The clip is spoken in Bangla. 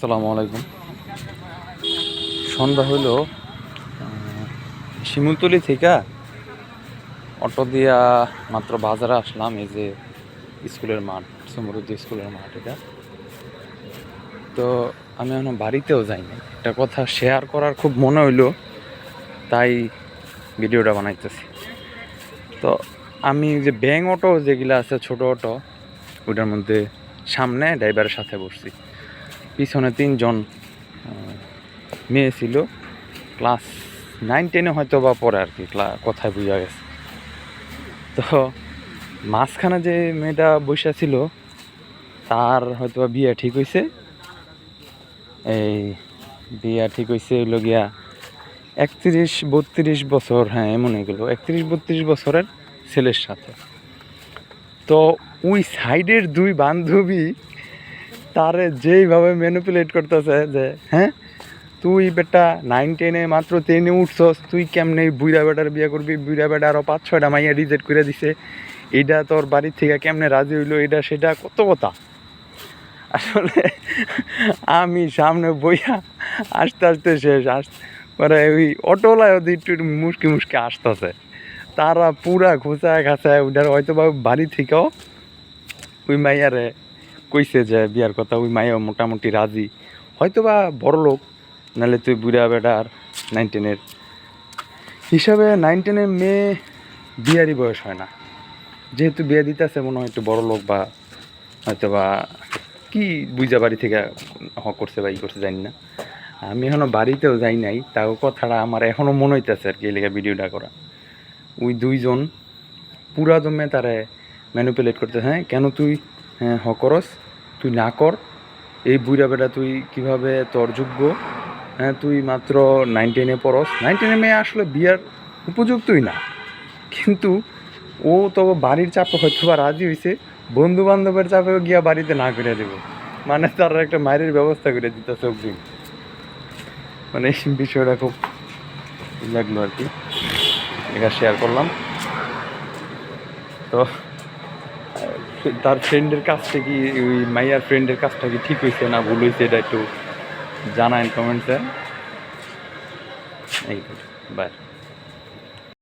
আসসালামু আলাইকুম। সন্ধ্যা হইল শিমুলতলি থেকে অটো দিয়া মাত্র বাজারে আসলাম, এই যে স্কুলের মাঠ সমরুদ্ধ স্কুলের মাঠ এটা। তো আমি এখনও বাড়িতেও যাইনি। একটা কথা শেয়ার করার খুব মনে হইল, তাই ভিডিওটা বানাইতেছি। তো আমি যে ব্যাং অটো যেগুলো আছে, ছোট অটো ওটার মধ্যে সামনে ড্রাইভারের সাথে বসছি। পিছনে তিনজন মেয়ে ছিল। ক্লাস নাইন, টেনে হয়তো বা পরে আর কি কথায় বোঝা গেছে। তো মাঝখানে যে মেয়েটা বসে ছিল, তার হয়তো বিয়ে ঠিক হয়েছে এই বিয়া ঠিক হয়েছে হইল গিয়া একত্রিশ, বত্রিশ বছর হ্যাঁ এমন এগুলো একত্রিশ, বত্রিশ বছরের ছেলের সাথে। তো ওই সাইডের দুই বান্ধবী তারে যেইভাবে ম্যানিপুলেট করতেছে যে হ্যাঁ? তুই বেটা নাইন টেনে মাত্র টেনে উঠছস, তুই কেমনে বুড়া বেটার বিয়ে করবি? বুড়া বেটা আরও পাঁচ, ছয়টা মাইয়া রিজেক্ট করে দিছে। এইটা তোর বাড়ির থেকে কেমনে রাজি হইল? এটা সেটা কত কথা? আসলে আমি সামনে বইয়া আস্তে আস্তে শেষ আস পরে ওই অটোলায় একটু মুশকি মুশকি আসতেছে। তারা পুরা ঘুচায়, ঘাচায় ওটার হয়তো বাড়ি থেকেও ওই মাইয়ারে কইছে যে বিয়ার কথা ওই মাইয়া মোটামুটি রাজি। হয়তো বা বড় লোক, নাহলে তুই বুড়া বেটার নাইন টেনের হিসাবে নাইন টেনের মেয়ে বিয়ারই বয়স হয় না। যেহেতু বিয়ে দিতেছে, মনে হয় একটু বড় লোক বা হয়তো বা কি বুঝা বাড়ি থেকে হ করছে বা ই করছে, জানি না। আমি এখনও বাড়িতেও যাই নাই, তাও কথাটা আমার এখনও মনে হইতেছে আর কি এই লেগে ভিডিওটা করা। ওই দুইজন পুরা জমে তারে ম্যানিপুলেট করতে হ্যাঁ কেন তুই হ্যাঁ হ, করস। তুই না কর। এই বুড়া বেটা তুই কীভাবে তোর যোগ্য? হ্যাঁ তুই মাত্র নাইন টেনে পড়স। নাইন টেনে মেয়ে আসলে বিয়ার উপযুক্তই না। কিন্তু ও তো বাড়ির চাপে হয়তো বা রাজি হয়েছে বন্ধু বান্ধবের চাপে গিয়া বাড়িতে না করে দেবে। মানে তার একটা মায়ের ব্যবস্থা করে দিতেছে অগ্রিম। মানে এই বিষয়টা খুব লাগল আর কি। এটা শেয়ার করলাম। তো তার ফ্রেন্ডের কাজটা কি, ওই মাইয়ার ফ্রেন্ডের কাজটা কি ঠিক হয়েছে না ভুল হয়েছে এটা একটু জানায় কমেন্টসে এই বাই